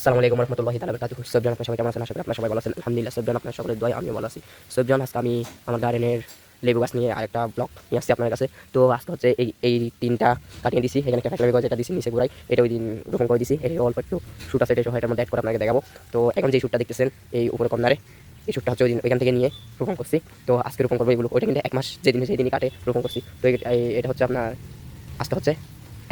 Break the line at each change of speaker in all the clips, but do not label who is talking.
আসসালামু আলাইকুম রহমতুল্লাহি সবজন আপনার সবাই কেমন আছেন? আশা করি আপনার সবাই ভালো আছেন। আলহামদুলিল্লাহ সবজন আপনার সকলের আমিও ভালো আছি। সবজন আজকে আমি আমার গার্ডেনের লেবু গাছ নিয়ে আরেকটা ব্লগ নিয়ে আসছি আপনার কাছে। তো আজকে হচ্ছে এই এই তিনটা কাটিয়ে দিছি। এখানে একটা ফ্যাক্টরি দিছি নিচে ঘুরাই। এটা ওই দিন রোপণ করে দিছি। অল্প একটু শ্যুট আছে এটা এটার মধ্যে করে আপনাকে দেখাবো। তো এখন যে শ্যুটটা দেখতেছেন, এই উপরে কর্নারে, এই শ্যুটটা হচ্ছে ওই দিন ওইখান থেকে নিয়ে রোপণ করছি। তো আজকে রোপণ করব এগুলো ওইটা কিন্তু এক মাস যেদিন যেদিনই কাটে, রোপণ করছি। তো এটা হচ্ছে আপনার, আজকে হচ্ছে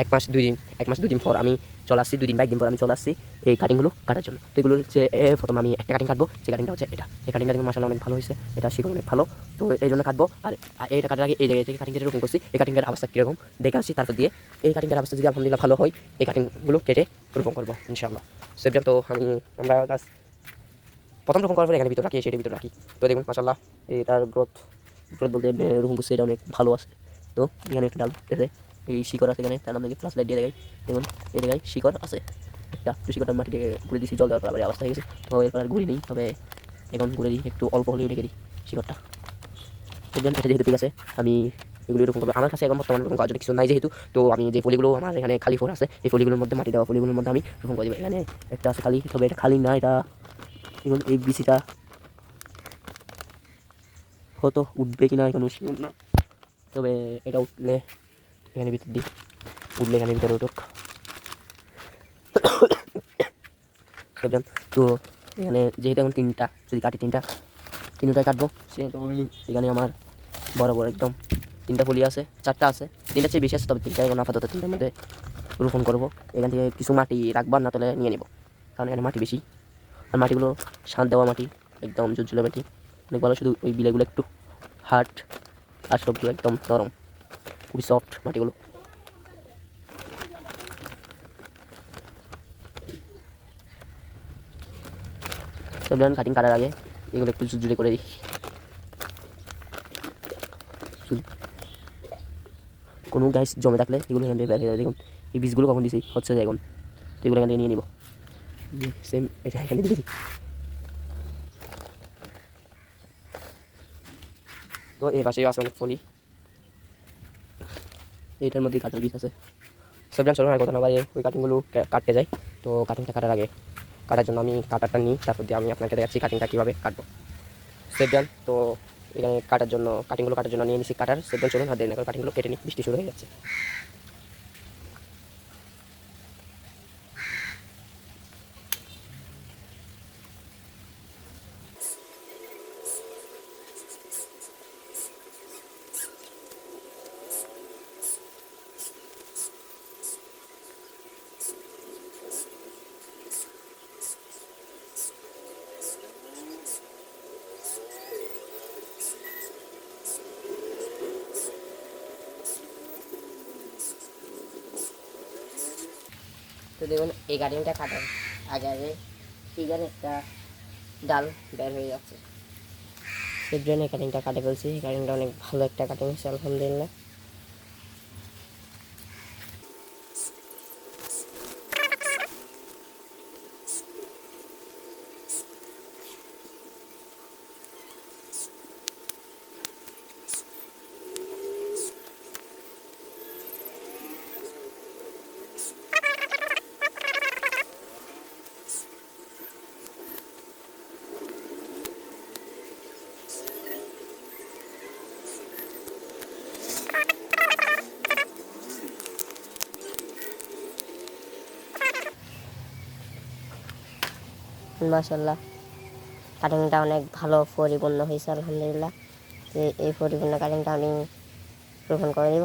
এক মাস, দুই দিন, এক মাস, দুই দিন পর আমি চলে আসছি, দুই দিন বা একদিন পর আমি চলে আসছি এই কাটিংগুলো কাটার জন্য। তো এগুলো হচ্ছে প্রথম আমি একটা কাটিং কাটবো সেই কাটিংটা হচ্ছে এটা। এই কাটিংটা কিন্তু মাসাল্লাহ অনেক ভালো হয়েছে, এটা শিকড় অনেক ভালো। তো এই জন্য কাটবো, আর এইটা কাটার আগে এই জায়গায় থেকে কাটিং যেটা রোপণ করছি, এই কাটিংটার অবস্থা কীরকম, দেখে আসছি, তারপর দিয়ে এই কাটিংটার অবস্থা যদি আলহামদুলিল্লাহ ভালো হয়, এই কাটিংগুলো কেটে রোপণ করব, ইনশাআল্লাহ। সেটা তো আমি, আমরা গাছ প্রথম রোপণ করার পরে এখানে ভিতরে রাখি সেটার ভিতরে রাখি। তো দেখুন মাসাল্লাহ এটার গ্রোথ গ্রোথ বলতে রোপণ করছে, এটা অনেক ভালো আছে। তো এখানে একটা ডাল এই শিকড় আছে এখানে, তার নাম দেখি প্লাস লাইট দিয়ে দেখাই। দেখুন, এই জায়গায় শিকড় আছে। একটা শিকড়টা মাটি থেকে ঘুরে দিয়েছি জল দেওয়ার পর অবস্থা হয়ে গেছে। তো এরপর আর ঘুরি নেই, তবে এখন ঘুরে দিই একটু অল্প হলেও রেখে দিই শিকড়টা। বুঝলেন এটা যেহেতু ঠিক আছে, আমি এগুলো এরকম করব। আমার কাছে এখন বর্তমানে এরকম কাজ কিছু নাই যেহেতু, তো আমি যে ফলিগুলো আমার এখানে খালি ফোর আছে, এই ফলিগুলোর মধ্যে, মাটি দেওয়া ফলিগুলোর মধ্যে আমি রোপণ করে দেবো। এখানে একটা আছে খালি, তবে এটা খালি না, এটা এখন এই বিসিটা হয়তো উঠবে কিনা এখন না। তবে এটা উঠলে এখানে ভিতর দিই। উঠলে এখানে ভিতরে উঠুক। তো এখানে যেহেতু এখন তিনটা, যদি কাটি তিনটা, তিনটায় কাটবো, সেহেতু আমি এখানে আমার বড় বড় একদম তিনটা ফলি আছে, চারটা আছে তিনটা চেয়ে বেশি আছে, তবে তিনটা এখন আপাতত তিনটার মধ্যে রোপণ করব। এখান থেকে কিছু মাটি রাখবার, না তাহলে নিয়ে নেব, কারণ এখানে মাটি বেশি। আর মাটিগুলো শাঁত দেওয়া মাটি, একদম জুজুলে মাটি। অনেক ভালো, শুধু ওই বিলেগুলো একটু হার্ড, আর সবগুলো একদম নরম। খুবই সফট মাটিগুলো। কাটিং কাটার আগে এগুলো একটু জুজুরে করে দিই। কোনো গ্যাস জমে থাকলে এগুলো এখান থেকে বের দেখুন এই বীজগুলো কখন দিছি? হচ্ছে যে এখন। তো এগুলো এখান থেকে নিয়ে নিব। সেম এটা এখানে দিয়ে দিই তো এই পাশেই আছে অনেক ফলি। এইটার মধ্যে কাটার বীজ আছে। সব জান, চলো আর কথা না ভাই ওই কাটিংগুলো কাটতে যাই। তো কাটিংটা কাটার আগে কাটার জন্য আমি কাটারটা নিই, তারপর দিয়ে আমি আপনাকে দেখাচ্ছি কাটিংটা কীভাবে কাটবো। সেভ জান, তো এখানে কাটার জন্য, কাটিংগুলো কাটার জন্য নিয়ে নিচ্ছি কাটার। সেভ জান, চলুন দেরি না কাটিংগুলো কেটে নিই, বৃষ্টি শুরু হয়ে যাচ্ছে
দেখুন, এই গার্ডেনটা কাটার আগে আগে এখানে একটা ডাল বের হয়ে যাচ্ছে। সেই জন্য এই কাটিংটা কাটে ফেলছি এই কাটিংটা অনেক ভালো একটা কাটিং হয়েছে, আলহামদুলিল্লাহ। মাসাল্লাহ কাটিংটা অনেক ভালো পরিপূর্ণ হয়েছে, আলহামদুলিল্লাহ। তো এই পরিপূর্ণ কাটিংটা আমি রোপণ করে দিব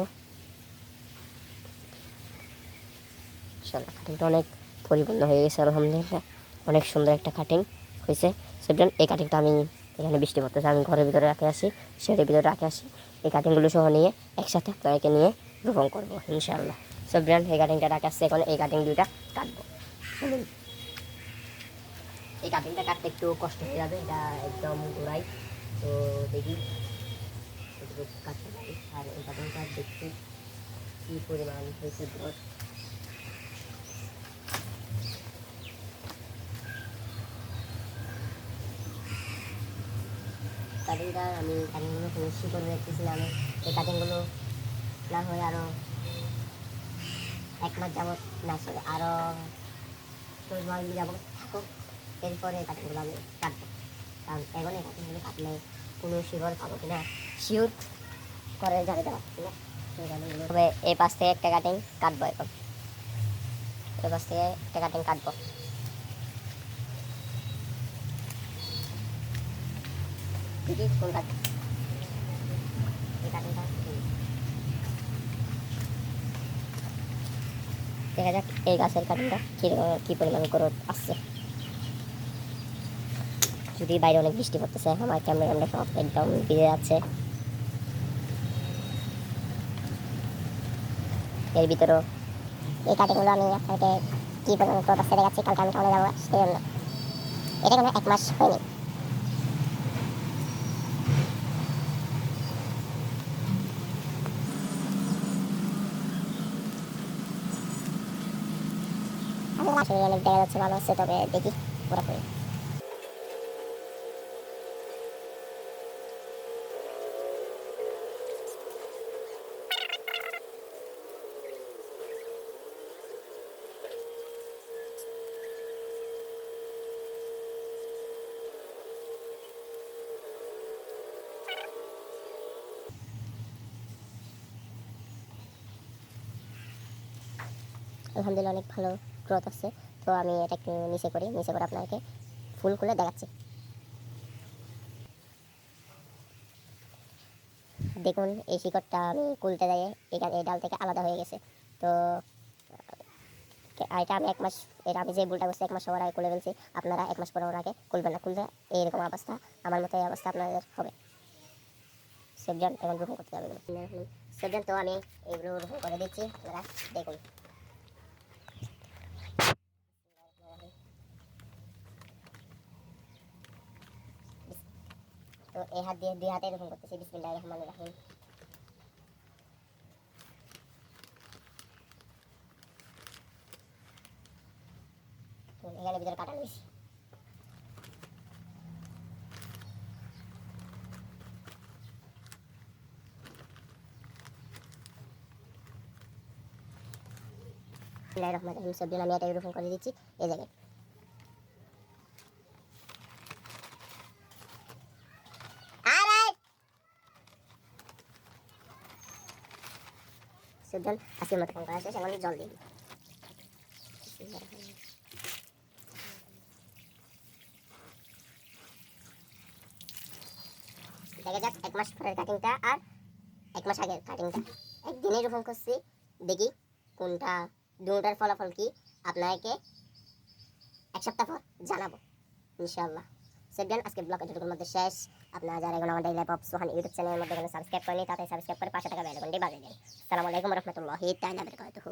কাটিংটা অনেক পরিপূর্ণ হয়ে গেছে, আলহামদুলিল্লাহ। অনেক সুন্দর একটা কাটিং হয়েছে। সেটা এই কাটিংটা আমি এখানে বৃষ্টি পড়তেছে, আমি ঘরের ভিতরে রাখে আসি শেডের ভিতরে রাখে আসি এই কাটিংগুলো সহ নিয়ে একসাথে আপনাকে নিয়ে রোপণ করব, ইনশাআল্লাহ। সব ব্র্যান্ড এই কাটিংটা রাখে আসছে এখন এই কাটিং দুইটা কাটবো। এই কাটিংটা কাটতে একটু কষ্ট হয়ে যাবে, এটা একদম গোড়াই তো দেখি আর এই কাটিংটা দেখছি কী পরিমাণ হয়েছে গ্রোথ কাটিংটা আমি কাটিংগুলো ফিনিশ করে রেখেছিলাম এই কাটিংগুলো না হয়ে আরও এক মাস যাবত না সরি আরও চল্লিশ মাস যাবত থাকুক। এরপরে কাটিংগুলো আমি কাটবো কারণ এখন এই কাটিংগুলো কাটলে কোনো শিকড় পাবো কিনা? শিওর করে জানি দেওয়া তবে এই পাশ থেকে একটা কাটিং কাটবো এখন। এই পাশ থেকে একটা কাটিং কাটবো। দেখি যাক এই গাছের কাটিংটা কীরকম কী পরিমাণ গ্রোথ আসছে। যদি বাইরে অনেক বৃষ্টি পড়তেছে, আমার ক্যামেরা ক্যামেরা সব একদম ভিজে যাচ্ছে। এর ভিতরেও এই কাটিংগুলো আমি আপনাকে কী পরিমাণ আসছে দেখাচ্ছি, কালকে আমি টাউনে যাব, সেই জন্য। এটা কোনো এক মাস হয়নি। অনেক দেখা যাচ্ছে, ভালো হচ্ছে, তবে দেখি পুরোপুরি আলহামদুলিল্লাহ অনেক ভালো গ্রোথ আছে। তো আমি এটা একটু নিচে করি, নিচে করে আপনাকে ফুল খুলে দেখাচ্ছি। দেখুন, এই শিকড়টা আমি কুলতে যাই এখানে, এই ডাল থেকে আলাদা হয়ে গেছে। তো এটা আমি এক মাস, এটা আমি যে ভুলটা করছি, এক মাস হওয়ার আগে খুলে ফেলছি। আপনারা এক মাস পরে আগে খুলবেন না। খুললে এইরকম অবস্থা, আমার মতো এই অবস্থা আপনাদের হবে। সেবজন এখন রোপণ করতে যাবে। সেবজন তো আমি এগুলো রোপণ করে দিচ্ছি। আপনারা দেখুন। তো এই হাত দিয়ে, দুই হাতে এরকম করতেছি বিসমিল্লাহ রহমান রাহিম। এখানে ভিতরে কাটা নিয়েছি রহমান রাহিম সবজন আমি এটা এরকম করে দিচ্ছি, এই জায়গায়। আজকের মতো করা শেষ, এখন জল দিই। দেখা যাক, এক মাস পরের কাটিংটা আর এক মাস আগের কাটিংটা একদিনে রোপণ করছি, দেখি কোনটা, দুটার ফলাফল কি, আপনাকে এক সপ্তাহ পর জানাব ইনশাল্লাহ সেভেন আজকের ব্লগ এটুকুর মধ্যে শেষ। আপনারা যারা এখন আমাদের ল্যাপটপ সোহান ইউটিউব চ্যানেলের মধ্যে সাবস্ক্রাইব করেনি তাতে সাবস্ক্রাইব করে পাশে টাকা বেল ঘন্টি বাজিয়ে দিন। আসসালামু আলাইকুম রহমতুল্লাহি বারাকাতুহু।